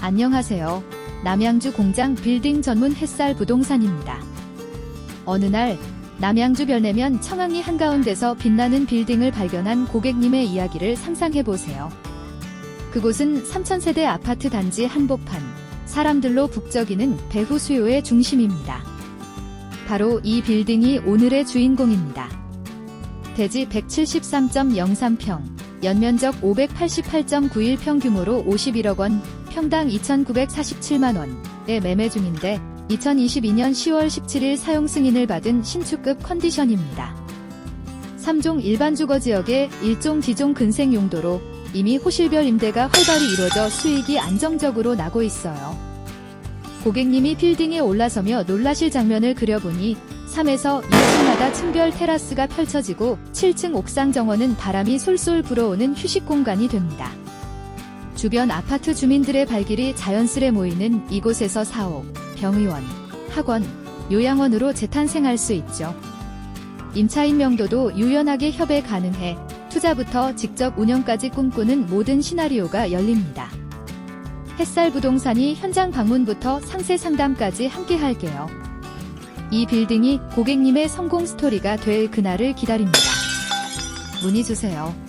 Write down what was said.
안녕하세요. 남양주 공장 빌딩 전문 햇살 부동산입니다. 어느 날 남양주 별내면 청항리 한가운데서 빛나는 빌딩을 발견한 고객님의 이야기를 상상해 보세요. 그곳은 3,000세대 아파트 단지 한복판, 사람들로 북적이는 배후 수요의 중심입니다. 바로 이 빌딩이 오늘의 주인공입니다. 대지 173.03평, 연면적 588.91 평 규모로 51억 원, 평당 2,947만 원의 매매 중인데 2022년 10월 17일 사용 승인을 받은 신축급 컨디션입니다. 3종 일반 주거 지역의 1종 지종 근생 용도로 이미 호실별 임대가 활발히 이루어져 수익이 안정적으로 나고 있어요. 고객님이 빌딩에 올라서며 놀라실 장면을 그려보니 3에서 2층마다 층별 테라스가 펼쳐지고 7층 옥상 정원은 바람이 솔솔 불어오는 휴식 공간이 됩니다. 주변 아파트 주민들의 발길이 자연스레 모이는 이곳에서 사옥, 병의원, 학원, 요양원으로 재탄생할 수 있죠. 임차인 명도도 유연하게 협의 가능해 투자부터 직접 운영까지 꿈꾸는 모든 시나리오가 열립니다. 햇살 부동산이 현장 방문부터 상세 상담까지 함께 할게요. 이 빌딩이 고객님의 성공 스토리가 될 그날을 기다립니다. 문의 주세요.